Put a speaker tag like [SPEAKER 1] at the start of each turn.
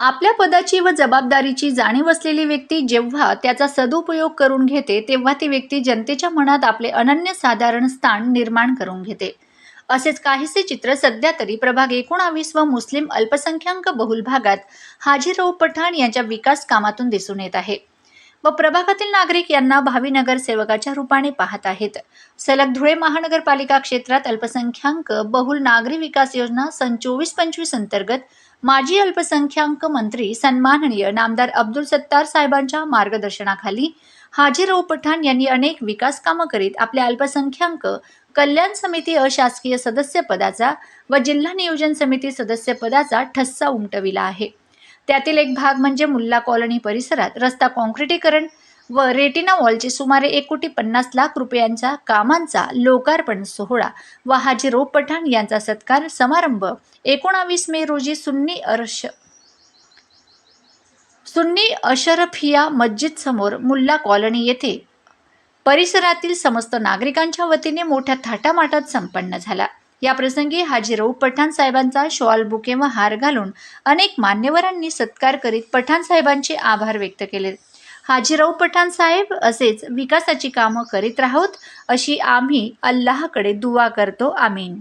[SPEAKER 1] आपल्या पदाची व जबाबदारीची जाणीव असलेली व्यक्ती जेव्हा त्याचा सदुपयोग करून घेते तेव्हा ती व्यक्ती जनतेच्या मनात आपले अनन्यसाधारण स्थान निर्माण करून घेते. असेच काहीसे चित्र सध्या तरी प्रभाग एकोणावीस व मुस्लिम अल्पसंख्याक बहुल भागात हाजीराव पठाण यांच्या विकास कामातून दिसून येत आहे. व प्रभागातील नागरिक यांना भावी नगरसेवकाच्या रूपाने पाहत आहेत. सलग धुळे महानगरपालिका क्षेत्रात अल्पसंख्याक बहुल नागरी विकास योजना सन चोवीस पंचवीस अंतर्गत माजी अल्पसंख्याक मंत्री सन्माननीय नामदार अब्दुल सत्तार साहेबांच्या मार्गदर्शनाखाली हाजीराव पठाण यांनी अनेक विकास कामं करीत आपल्या अल्पसंख्याक कल्याण समिती अशासकीय सदस्य पदाचा व जिल्हा नियोजन समिती सदस्य पदाचा ठस्सा उमटविला आहे. त्यातील एक भाग म्हणजे मुल्ला कॉलनी परिसरात रस्ता काँक्रिटीकरण व रेटिना वॉलचे सुमारे एक कोटी पन्नास लाख रुपयांच्या कामांचा लोकार्पण सोहळा व रोप पठाण यांचा सत्कार समारंभ एकोणावीस मे रोजी सुन्नी अर्श सुन्नी अशरफिया मस्जिद समोर मुल्ला कॉलनी येथे परिसरातील समस्त नागरिकांच्या वतीने मोठ्या थाटामाटात संपन्न झाला. या प्रसंगी हाजीराव पठाण साहेबांचा शॉल बुके व हार घालून अनेक मान्यवरांनी सत्कार करीत पठाण साहेबांचे आभार व्यक्त केले. हाजीराऊ पठाण साहेब असेच विकासाची कामं करीत राहोत अशी आम्ही अल्लाहकडे दुवा करतो. आमीन.